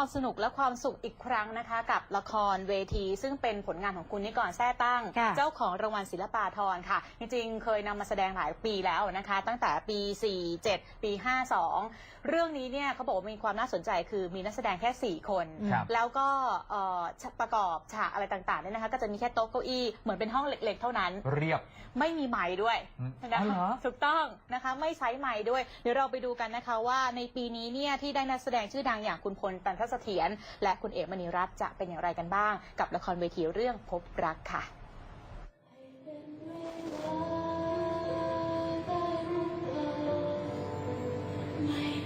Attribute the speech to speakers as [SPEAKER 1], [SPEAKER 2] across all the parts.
[SPEAKER 1] ความสนุกและความสุขอีกครั้งนะคะ กับละครเวที ซึ่งเป็นผลงานของคุณนิกรแท้ตั้ง
[SPEAKER 2] ค่ะ
[SPEAKER 1] เจ้าของรางวัลศิลปาธรค่ะ จริงๆ เคยนำมาแสดงหลายปีแล้วนะคะ ตั้งแต่ปี 47 ปี 52 เรื่องนี้เนี่ยเขาบอกว่ามีความน่าสนใจคือมีนักแสดงแค่ 4 คน
[SPEAKER 3] ครับ
[SPEAKER 1] แล้วก็เอ่อประกอบฉากอะไรต่างๆเนี่ยนะคะ ก็จะมีแค่โต๊ะเก้าอี้เหมือนเป็นห้องเล็กๆ เท่านั้น
[SPEAKER 3] เรียบ
[SPEAKER 1] ไม่มีไม้ด้วย
[SPEAKER 3] อืม
[SPEAKER 1] นะ
[SPEAKER 3] อ๋อเหร
[SPEAKER 1] คะ
[SPEAKER 3] อ
[SPEAKER 1] ถูกต้องนะคะไม่ใช้ไม้ด้วย เดี๋ยวเราไปดูกันนะคะว่าในปีนี้เนี่ยที่ได้นักแสดงชื่อดังอย่างคุณพลตันทเสถียรและคุณเอกมณีรัตน์จะเป็นอย่างไรกันบ้าง กับละครเวทีเรื่องพบรักค่ะ
[SPEAKER 4] ไม่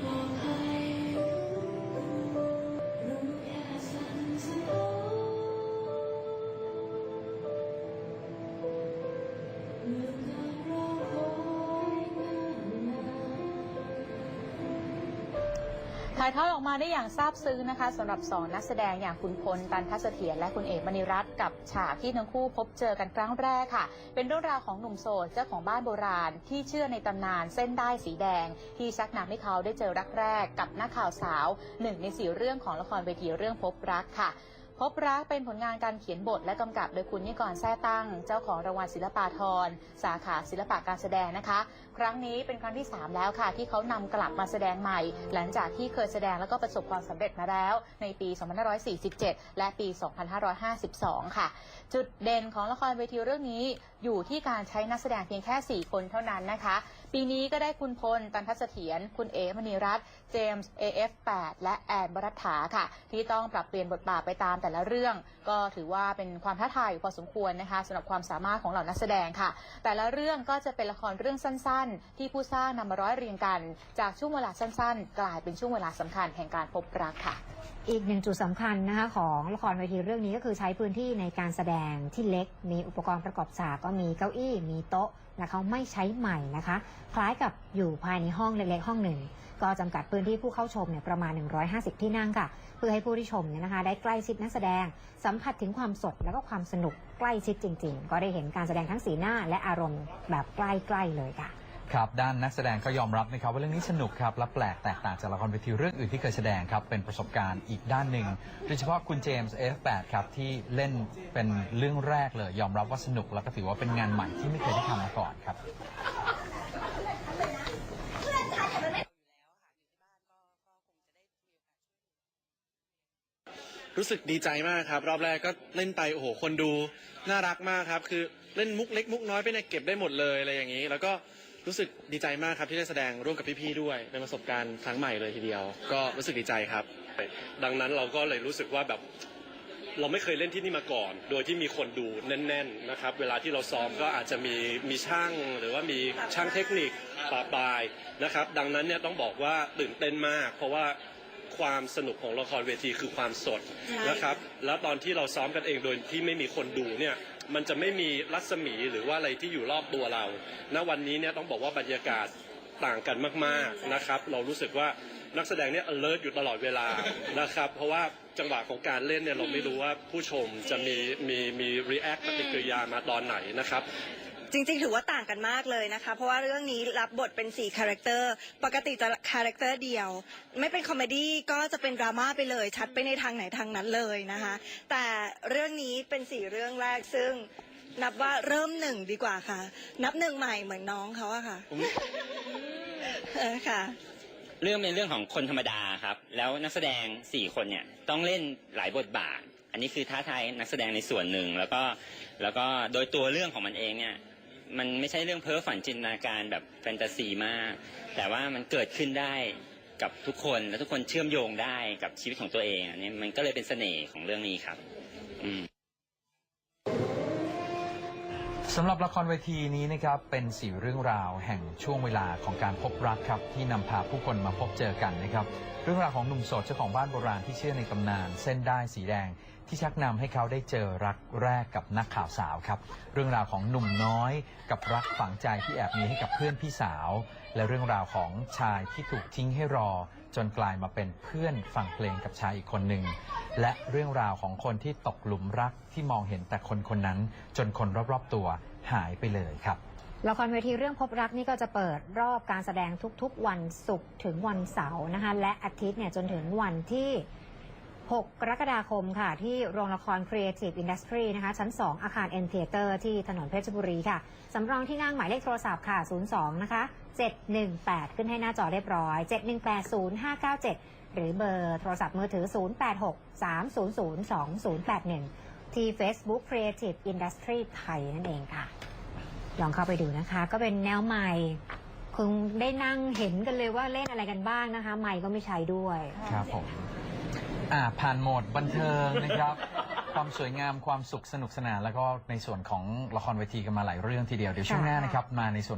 [SPEAKER 1] ถ่ายทอดออกมาได้อย่างซาบซึ้งนะคะสำหรับสองนักแสดงอย่างคุณพลตันทัศเถียรและคุณเอกมณีรัตน์กับฉากที่ทั้งคู่พบเจอกันครั้งแรกค่ะ เป็นเรื่องราวของหนุ่มโสดเจ้าของบ้านโบราณ ที่เชื่อในตำนานเส้นได้สีแดง ที่ชักนำให้เขาได้เจอรักแรกกับนักข่าวสาวหนึ่งในสี่เรื่องของละครเวทีเรื่องพบรักค่ะ พบรักเป็นผลงานการเขียนบทและกำกับโดยคุณนิกรแท้ตั้ง เจ้าของรางวัลศิลปาธรสาขาศิลปะการแสดงนะคะ ครั้งนี้เป็นครั้งที่ 3 แล้วค่ะ ที่เขานำกลับมาแสดงใหม่ หลังจากที่เคยแสดงแล้วก็ประสบความสำเร็จมาแล้ว ในปี 2547 และปี 2552 ค่ะ จุดเด่นของละครเวทีเรื่องนี้ อยู่ที่การใช้นักแสดงเพียงแค่ 4 คนเท่านั้นนะคะ ปีนี้ก็ได้คุณพล ตันทัศเถียร คุณเอ๋มณีรัตน์ เจมส์ AF8 และแอนบรัฐาค่ะ ที่ต้องปรับเปลี่ยนบทบาทไปตามแต่ละเรื่อง ก็ถือว่าเป็นความท้าทายอยู่พอสมควรนะคะสำหรับความสามารถของเหล่านักแสดงค่ะ แต่ละเรื่องก็จะเป็นละครเรื่องสั้น ๆ ที่ผู้สร้างนำมาร้อยเรียงกัน จากช่วงเวลาสั้น ๆ กลายเป็นช่วงเวลาสำคัญแห่งการพบรักค่ะ
[SPEAKER 2] อีกหนึ่งจุดสำคัญนะคะของละครเวทีเรื่องนี้ก็คือใช้พื้นที่ในการแสดงที่เล็ก มีอุปกรณ์ประกอบฉากก็มีเก้าอี้มีโต๊ะและเขาไม่ใช้ใหม่นะคะ คล้ายกับอยู่ภายในห้องเล็กๆห้องหนึ่ง ก็จำกัดพื้นที่ผู้เข้าชมเนี่ยประมาณ 150 ที่นั่งค่ะ เพื่อให้ผู้ที่ชมเนี่ยนะคะ ได้ใกล้ชิดนักแสดง สัมผัสถึงความสดแล้วก็ความสนุกใกล้ชิดจริง ๆ ก็ได้เห็นการแสดงทั้งสีหน้าและอารมณ์แบบใกล้ๆเลยค่ะ
[SPEAKER 3] ครับด้านนักแสดงก็ยอมรับนะครับว่าเรื่องนี้สนุกครับและแปลกแตกต่างจากละครเวทีเรื่องอื่นที่เคยแสดงครับเป็นประสบการณ์อีกด้านหนึ่งโดยเฉพาะคุณเจมส์ F8 ครับที่เล่นเป็นเรื่องแรกเลย ยอมรับว่าสนุกแล้วก็ถือว่าเป็นงานใหม่ที่ไม่เคยได้ทำมาก่อนครับ
[SPEAKER 5] รู้สึกดีใจมากครับ รอบแรกก็เล่นไปโอ้โหคนดูน่ารักมากครับ คือเล่นมุกเล็กมุกน้อยไปเนี่ยเก็บได้หมดเลยอะไรอย่างนี้ แล้วก็ รู้สึกดีใจมากครับที่ได้แสดงร่วมกับพี่ๆด้วยเป็นประสบการณ์ครั้งใหม่เลยทีเดียว ก็รู้สึกดีใจครับ
[SPEAKER 6] ดังนั้นเราก็เลยรู้สึกว่าแบบเราไม่เคยเล่นที่นี่มาก่อน โดยที่มีคนดูแน่น ๆนะครับ เวลาที่เราซ้อมก็อาจจะมีมีช่างหรือว่ามีช่างเทคนิคปาปลายนะครับ ดังนั้นเนี่ยต้องบอกว่าตื่นเต้นมาก เพราะว่าความสนุกของละครเวทีคือความสดนะครับ แล้วตอนที่เราซ้อมกันเองโดยที่ไม่มีคนดูเนี่ย มันจะไม่มีรัศมีหรือว่าอะไรที่อยู่รอบตัวเราณวันนี้เนี่ยต้องบอกว่าบรรยากาศต่างกันมากๆนะครับ เรารู้สึกว่านักแสดงเนี่ย alert อยู่ตลอดเวลานะครับ เพราะว่าจังหวะของการเล่นเนี่ยเราไม่รู้ว่าผู้ชมจะมีมีมี react ปฏิกิริยามาตอนไหนนะครับ
[SPEAKER 7] จริงๆ ถือว่าต่างกันมากเลยนะคะ เพราะว่าเรื่องนี้รับบทเป็น4คาแรคเตอร์ปกติจะคาแรคเตอร์เดียว ไม่เป็นคอมเมดี้ก็จะเป็นดราม่าไปเลย ชัดไปในทางไหนทางนั้นเลยนะคะ แต่เรื่องนี้เป็นสี่เรื่องแรกซึ่งนับว่าเริ่มหนึ่งดีกว่าค่ะ นับหนึ่งใหม่เหมือนน้องเขาอะค่ะเออค่ะ
[SPEAKER 8] เรื่องเป็นเรื่องของคนธรรมดาครับ แล้วนักแสดงสี่คนเนี่ยต้องเล่นหลายบทบาท อันนี้คือท้าทายนักแสดงในส่วนหนึ่งแล้วก็แล้วก็โดยตัวเรื่องของมันเองเนี่ย มันไม่ใช่เรื่องเพ้อฝันจินตนาการแบบแฟนตาซีมาก แต่ว่ามันเกิดขึ้นได้กับทุกคนและทุกคนเชื่อมโยงได้กับชีวิตของตัวเองอันนี้มันก็เลยเป็นเสน่ห์ของเรื่องนี้ครับ อืม
[SPEAKER 3] สำหรับละครเวทีนี้นะครับเป็นสี่เรื่องราวแห่งช่วงเวลาของการพบรักครับ ที่นำพาผู้คนมาพบเจอกันนะครับ เรื่องราวของหนุ่มโสดเจ้าของบ้านโบราณที่เชื่อในตำนาน เส้นได้สีแดง ที่ชักนำให้เขาได้เจอรักแรกกับนักข่าวสาวครับ เรื่องราวของหนุ่มน้อย กับรักฝังใจที่แอบมีให้กับเพื่อนพี่สาว และเรื่องราวของชายที่ถูกทิ้งให้รอ จนกลายมาเป็นเพื่อนฟังเพลงกับชายอีกคนหนึ่งและเรื่องราวของคนที่ตกหลุมรักที่มองเห็นแต่คนคนนั้น จนคนรอบๆตัวหายไปเลยครับ
[SPEAKER 2] ละครเวทีเรื่องพบรักนี่ก็จะเปิดรอบการแสดงทุกๆ วันศุกร์ถึงวันเสาร์นะคะและอาทิตย์เนี่ยจนถึงวันที่ 6 กรกฎาคมค่ะ ที่โรงละคร Creative Industry นะคะ ชั้น 2 อาคาร N Theater ที่ถนนเพชรบุรีค่ะ สำรองที่นั่งหมายเลขโทรศัพท์ค่ะ 02 นะคะ 718 ขึ้นให้หน้าจอเรียบร้อย 7180597 หรือเบอร์โทรศัพท์มือถือ 0863002081 ที่ Facebook Creative Industry ไทยนั่นเองค่ะ ลองเข้าไปดูนะคะ ก็เป็นแนวใหม่ คงได้นั่งเห็นกันเลยว่าเล่นอะไรกันบ้างนะคะใหม่ก็ไม่ใช้ด้วย
[SPEAKER 3] ครับผม อ่าผ่านโหมดบันเทิงนะครับ ความสวยงามความสุขสนุกสนาน แล้วก็ในส่วนของละครเวทีกันมาหลายเรื่องทีเดียว เดี๋ยวช่วงหน้านะครับ มาในส่วน